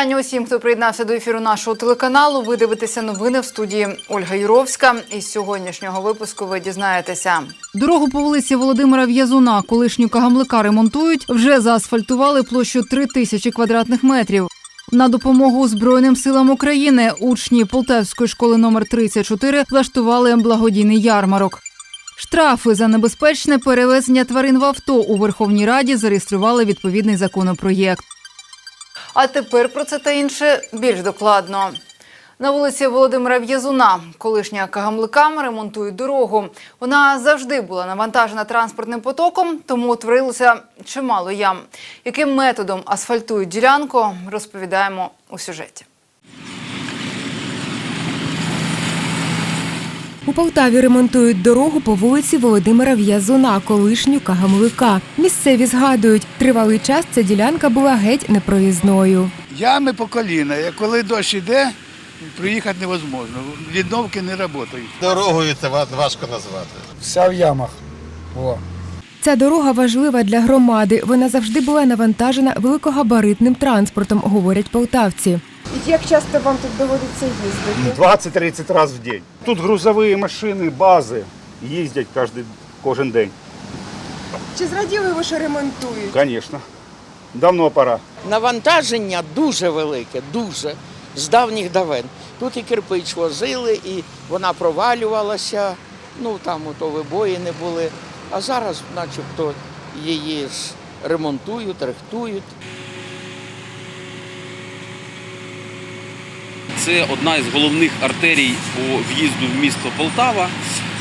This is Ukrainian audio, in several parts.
Вітання усім, хто приєднався до ефіру нашого телеканалу. Ви дивитеся новини в студії Ольга Юровська. Із сьогоднішнього випуску ви дізнаєтеся. Дорогу по вулиці Володимира В'язуна, колишню кагамлика ремонтують, вже заасфальтували площу 3 тисячі квадратних метрів. На допомогу Збройним силам України учні Полтавської школи номер 34 влаштували благодійний ярмарок. Штрафи за небезпечне перевезення тварин в авто у Верховній Раді зареєстрували відповідний законопроєкт. А тепер про це та інше більш докладно. На вулиці Володимира В'язуна, колишня кагамликам, ремонтують дорогу. Вона завжди була навантажена транспортним потоком, тому утворилося чимало ям. Яким методом асфальтують ділянку, розповідаємо у сюжеті. У Полтаві ремонтують дорогу по вулиці Володимира В'язуна, колишню Кагамлика. Місцеві згадують, тривалий час ця ділянка була геть непроїзною. Ями по коліна. Коли дощ іде, проїхати невозможно. Відновки не працюють. Дорогою це важко назвати. Вся в ямах. О. Ця дорога важлива для громади. Вона завжди була навантажена великогабаритним транспортом, говорять полтавці. Як часто вам тут доводиться їздити? 20-30 разів в день. Тут грузові машини, бази їздять кожен, кожен день. Чи зраділи ви, що ремонтують? Звісно. Давно пора. Навантаження дуже велике, дуже з давніх давен. Тут і кирпич возили, і вона провалювалася, ну там ото вибоїни були. А зараз, начебто, її ж ремонтують, рихтують. Це одна із головних артерій по в'їзду в місто Полтава.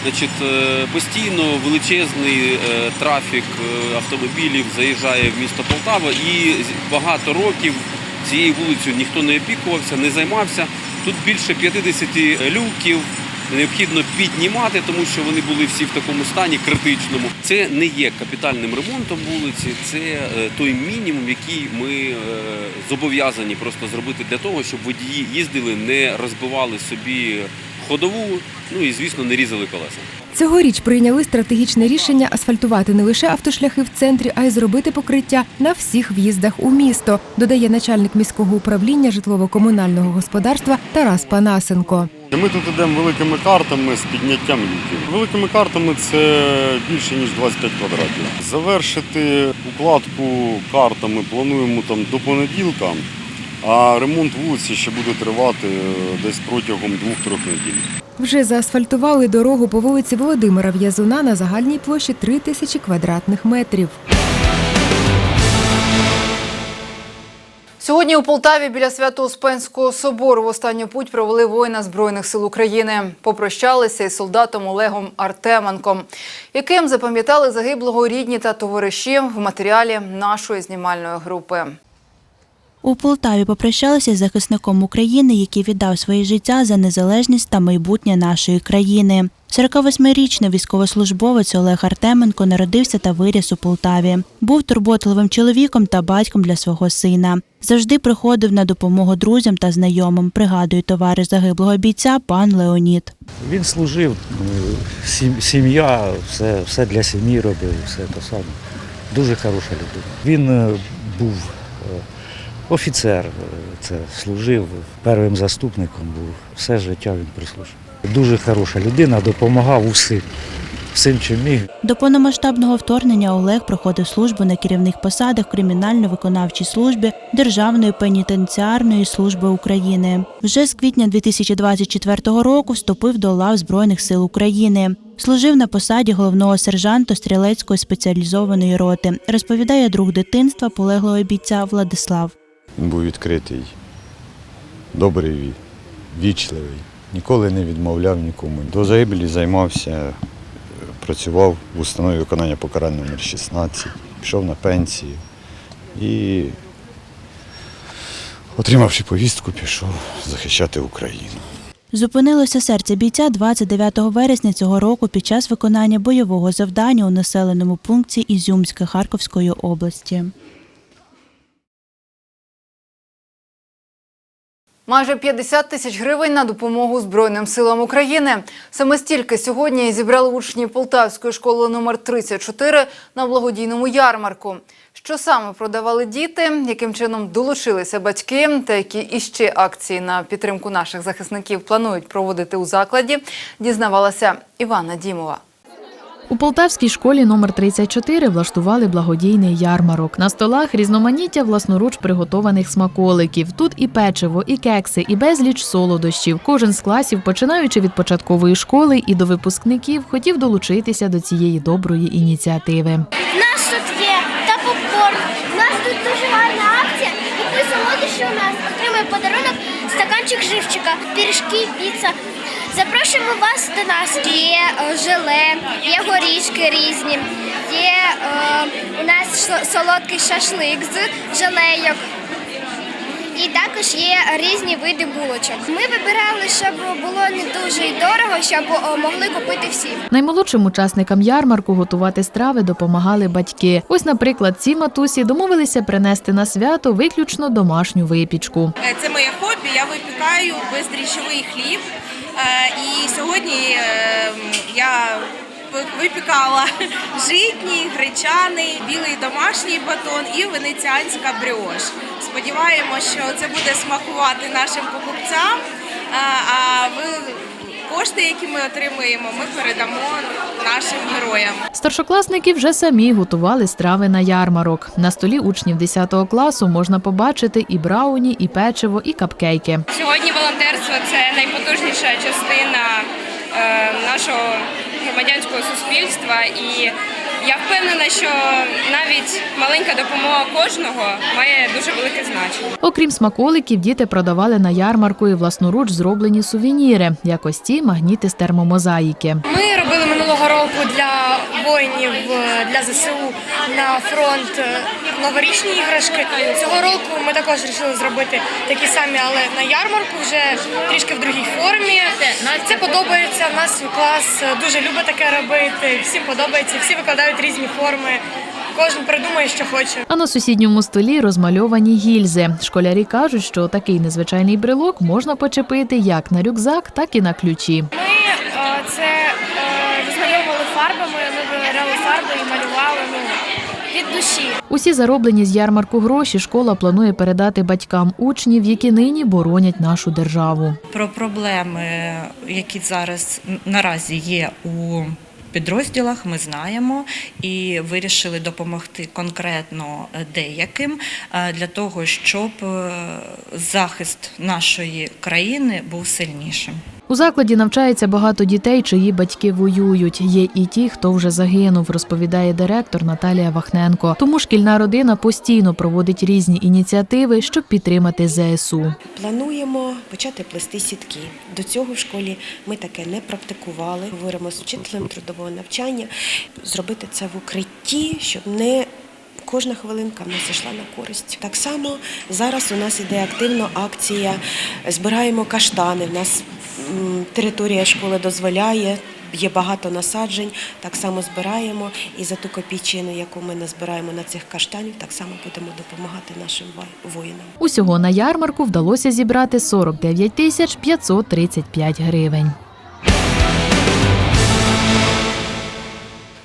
Значить, е, постійно величезний е, трафік е, автомобілів заїжджає в місто Полтава і багато років цією вулицею ніхто не опікувався, не займався. Тут більше 50 люків. Необхідно піднімати, тому що вони були всі в такому стані критичному. Це не є капітальним ремонтом вулиці, це е, той мінімум, який ми е, зобов'язані просто зробити для того, щоб водії їздили, не розбивали собі ходову, ну і звісно не різали колеса. Цьогоріч прийняли стратегічне рішення асфальтувати не лише автошляхи в центрі, а й зробити покриття на всіх в'їздах у місто, додає начальник міського управління житлово-комунального господарства Тарас Панасенко. Ми тут йдемо великими картами з підняттям люків. Великими картами це більше ніж 25 квадратів. Завершити укладку картами плануємо там до понеділка, а ремонт вулиці ще буде тривати е, десь протягом двох-трьох неділь. Вже заасфальтували дорогу по вулиці Володимира В'язуна на загальній площі 3 тисячі квадратних метрів. Сьогодні у Полтаві біля Свято-Успенського собору в останню путь провели воїна Збройних сил України. Попрощалися із солдатом Олегом Артеменком, яким запам'ятали загиблого рідні та товариші в матеріалі нашої знімальної групи. У Полтаві попрощалися з захисником України, який віддав своє життя за незалежність та майбутнє нашої країни. 48-річний військовослужбовець Олег Артеменко народився та виріс у Полтаві. Був турботливим чоловіком та батьком для свого сина. Завжди приходив на допомогу друзям та знайомим. Пригадує товариш загиблого бійця пан Леонід. Він служив, сім'я, все, все для сім'ї робив, все те саме. Дуже хороша людина. Він е, був е, офіцер, е, це служив, первим заступником був. Все життя він прислужив. Дуже хороша людина, допомагав усім, всім, чим міг. До повномасштабного вторгнення Олег проходив службу на керівних посадах кримінально-виконавчій службі Державної пенітенціарної служби України. Вже з квітня 2024 року вступив до лав Збройних сил України. Служив на посаді головного сержанта стрілецької спеціалізованої роти, розповідає друг дитинства полеглого бійця Владислав. Він був відкритий, добрий, вічливий, ніколи не відмовляв нікому. До загибелі займався, е, працював в установі виконання покарань номер 16, пішов на пенсію і, отримавши повістку, пішов захищати Україну. Зупинилося серце бійця 29 вересня цього року під час виконання бойового завдання у населеному пункті Ізюмське Харківської області. Майже 50 тисяч гривень на допомогу Збройним силам України. Саме стільки сьогодні зібрали учні Полтавської школи номер 34 на благодійному ярмарку. Що саме продавали діти, яким чином долучилися батьки, та які іще акції на підтримку наших захисників планують проводити у закладі, дізнавалася Івана Дімова. У Полтавській школі номер 34 влаштували благодійний ярмарок. На столах різноманіття власноруч приготованих смаколиків. Тут і печиво, і кекси, і безліч солодощів. Кожен з класів, починаючи від початкової школи і до випускників, хотів долучитися до цієї доброї ініціативи. Нас тут є та попкорн. Нас тут дуже гарна акція. Купи солодощі у нас, отримай подарунок, стаканчик живчика, пиріжки, піца. Запрошуємо вас до нас. Є е, желе, є горішки різні, є е, у нас солодкий шашлик з желейок. І також є різні види булочок. Ми вибирали, щоб було не дуже й дорого, щоб е, могли купити всі. Наймолодшим учасникам ярмарку готувати страви допомагали батьки. Ось, наприклад, ці матусі домовилися принести на свято виключно домашню випічку. Це моє хобі. Я випікаю бездріжджовий хліб. Е, І сьогодні е, я випікала житній, гречаний, білий домашній батон і венеціанська бріош. Сподіваємося, що це буде смакувати нашим покупцям. Е, А ви кошти, які ми отримуємо, ми передамо нашим героям. Старшокласники вже самі готували страви на ярмарок. На столі учнів 10 класу можна побачити і брауні, і печиво, і капкейки. Сьогодні волонтерство це найпотужніша частина е, нашого громадянського суспільства, і я впевнена, що навіть маленька допомога кожного має дуже велике значення. Окрім смаколиків, діти продавали на ярмарку і власноруч зроблені сувеніри, як ось ці магніти з термомозаїки. Ми робили минулого року для воїнів е, для ЗСУ на фронт е, новорічні іграшки. Цього року ми також вирішили зробити такі самі, але на ярмарку вже трішки в другій формі. Це подобається. У нас клас е, дуже любить таке робити. Всім подобається, всі викладають різні форми. Кожен придумає, що хоче. А на сусідньому столі розмальовані гільзи. Школярі кажуть, що такий незвичайний брелок можна почепити як на рюкзак, так і на ключі. Ми е, це розмальовували фарбами, ми вибирали фарби і малювали ну, від душі. Усі зароблені з ярмарку гроші школа планує передати батькам учнів, які нині боронять нашу державу. Про проблеми, які зараз наразі є у підрозділах, ми знаємо і вирішили допомогти конкретно деяким е, для того, щоб е, захист нашої країни був сильнішим. У закладі навчається багато дітей, чиї батьки воюють. Є і ті, хто вже загинув, розповідає директор Наталія Вахненко. Тому шкільна родина постійно проводить різні ініціативи, щоб підтримати ЗСУ. Плануємо почати плести сітки. До цього в школі ми таке не практикували. Говоримо з вчителем трудового навчання, зробити це в укритті, щоб не кожна хвилинка в нас йшла на користь. Так само зараз у нас іде активно акція Збираємо каштани. У нас територія школи дозволяє. Є багато насаджень, так само збираємо, і за ту копійчину, яку ми назбираємо на цих каштанів, так само будемо допомагати нашим воїнам. Усього на ярмарку вдалося зібрати 49 тисяч 535 гривень.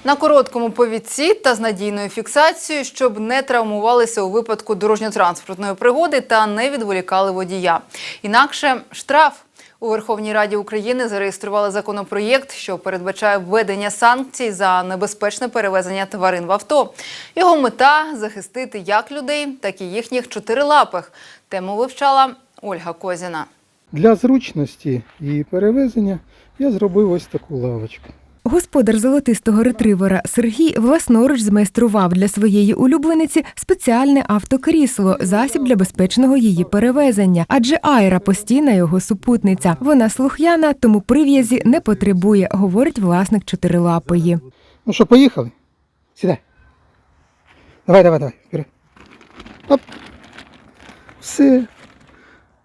На короткому повідці та з надійною фіксацією, щоб не травмувалися у випадку дорожньо-транспортної пригоди та не відволікали водія. Інакше штраф. У Верховній Раді України зареєстрували законопроєкт, що передбачає введення санкцій за небезпечне перевезення тварин в авто. Його мета захистити як людей, так і їхніх чотирилапих. Тему вивчала Ольга Козіна. Для зручності і перевезення я зробив ось таку лавочку. Господар золотистого ретривера Сергій власноруч змайстрував для своєї улюблениці спеціальне автокрісло, засіб для безпечного її перевезення. Адже Айра постійна його супутниця. Вона слух'яна, тому прив'язі не потребує, говорить власник чотирилапої. Ну що, поїхали? Сідай. Давай, давай, давай. Вперед. Оп. Все.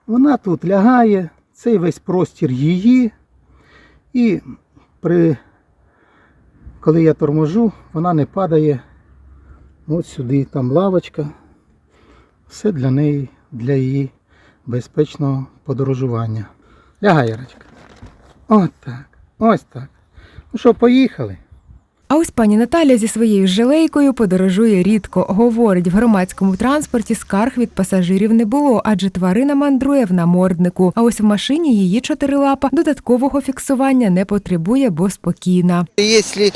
Вона тут лягає, цей весь простір її. І при, коли я торможу, вона не падає от сюди, там лавочка. Все для неї, для її безпечного подорожування. Лягай, Ярочка. От так. Ось так. Ну що, поїхали? А ось пані Наталя зі своєю жилейкою подорожує рідко. Говорить, в громадському транспорті скарг від пасажирів не було, адже тварина мандрує в наморднику. А ось в машині її чотирилапа додаткового фіксування не потребує, бо спокійна. Если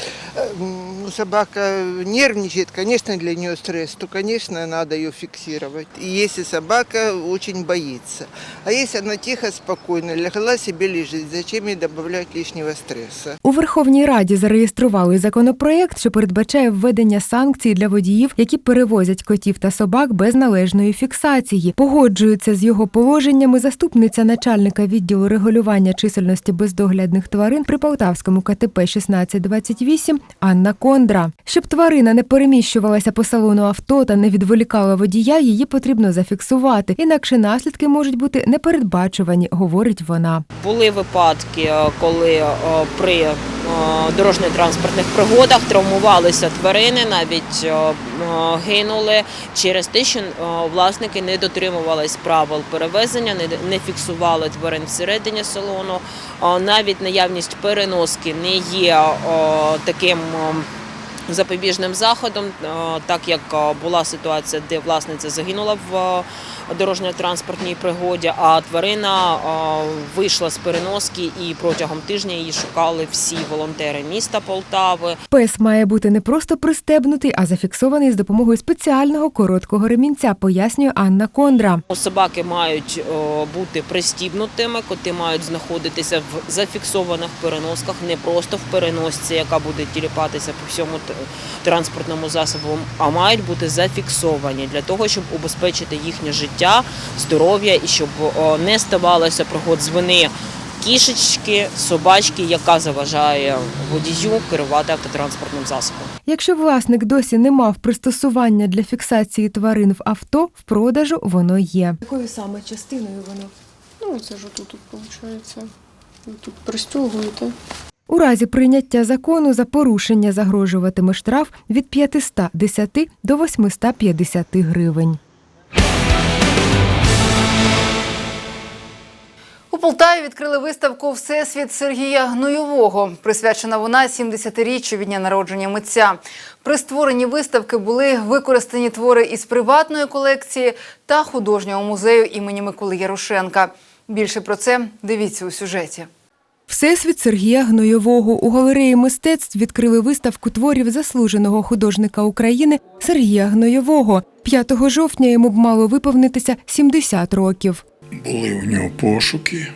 м, собака нервничает, конечно, для нее стресс, то, конечно, надо ее фиксировать. И если собака очень боится. А если она тихо, спокойно легла себе лежит, зачем ей добавлять лишнего стресса? У Верховній Раді зареєстрували законопроект, що передбачає введення санкцій для водіїв, які перевозять котів та собак без належної фіксації. Погоджується з його положеннями заступниця начальника відділу регулювання чисельності бездоглядних тварин при Полтавському КТП 1628 Анна Кондра. Щоб тварина не переміщувалася по салону авто та не відволікала водія, її потрібно зафіксувати. Інакше наслідки можуть бути непередбачувані, говорить вона. Були випадки, е, коли е, при е, дорожньо-транспортних пригодах травмувалися тварини, навіть гинули через те, що власники не дотримувались правил перевезення, не- фіксували тварин всередині салону. Навіть наявність переноски не є таким. Запобіжним заходом, е, так як е, була ситуація, де власниця загинула в е, дорожньо-транспортній пригоді, а тварина вийшла з переноски і протягом тижня її шукали всі волонтери міста Полтави. Пес має бути не просто пристебнутий, а зафіксований з допомогою спеціального короткого ремінця, пояснює Анна Кондра. Собаки мають бути пристібнутими, коти мають знаходитися в зафіксованих переносках, не просто в переносці, яка буде тіліпатися по всьому транспортному засобу, а мають бути зафіксовані для того, щоб убезпечити їхнє життя, здоров'я і щоб не ставалося пригод з вини кішечки, собачки, яка заважає водію керувати автотранспортним засобом. Якщо власник досі не мав пристосування для фіксації тварин в авто, в продажу воно є. Якою саме частиною воно? Ну, це ж тут, тут виходить. Тут пристягуєте. У разі прийняття закону за порушення загрожуватиме штраф від 510 до 850 гривень. У Полтаві відкрили виставку Всесвіт Сергія Гнойового. Присвячена вона 70-річчю від дня народження митця. При створенні виставки були використані твори із приватної колекції та художнього музею імені Миколи Ярошенка. Більше про це дивіться у сюжеті. Всесвіт Сергія Гнойового у галереї мистецтв відкрили виставку творів заслуженого художника України Сергія Гнойового. 5 жовтня йому б мало виповнитися 70 років. Були у нього пошуки,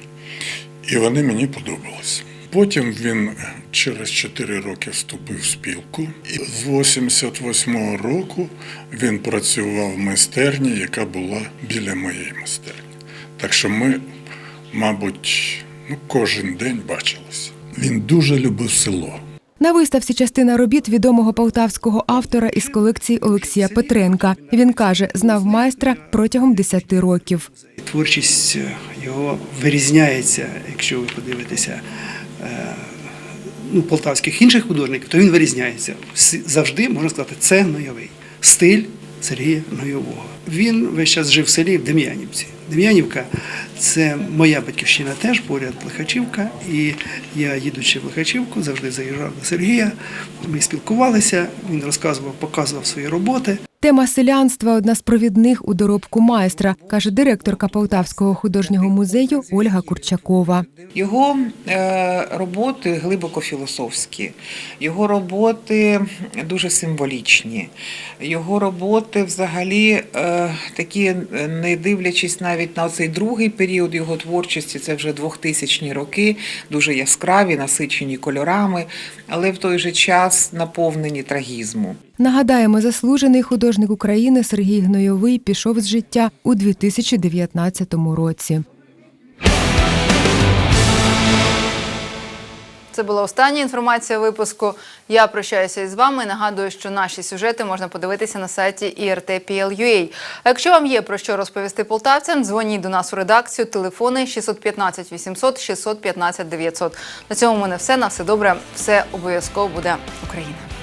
і вони мені подобалися. Потім він через 4 роки вступив в спілку, і з 88-го року він працював в майстерні, яка була біля моєї майстерні. Так що ми, мабуть, ну, кожен день бачилися. Він дуже любив село. На виставці частина робіт відомого полтавського автора із колекції Олексія Петренка. Він каже, знав майстра протягом 10 років. Творчість е, його вирізняється, якщо ви подивитеся е, ну, полтавських інших художників, то він вирізняється. Завжди можна сказати, це Гнойовий. Стиль Сергія Гнойового. Він весь час жив в селі в Дем'янівці. Дем'янівка це моя батьківщина теж поряд Лихачівка. І я, їдучи в Лихачівку, завжди заїжджав до Сергія. Ми спілкувалися, він розказував, показував свої роботи. Тема селянства одна з провідних у доробку майстра, каже директорка Полтавського художнього музею Ольга Курчакова. Його е, роботи глибоко філософські, його роботи дуже символічні. Його роботи взагалі е, такі, е, не дивлячись навіть на цей другий період його творчості, це вже 2000-ні роки, дуже яскраві, насичені кольорами, але в той же час наповнені трагізму. Нагадаємо, заслужений художник України Сергій Гнойовий пішов з життя у 2019 році. Це була остання інформація випуску. Я прощаюся із вами. Нагадую, що наші сюжети можна подивитися на сайті IRT.PL.UA. Якщо вам є про що розповісти полтавцям, дзвоніть до нас у редакцію. Телефони 615 800 615 900. На цьому в мене все. На все добре. Все обов'язково буде Україна.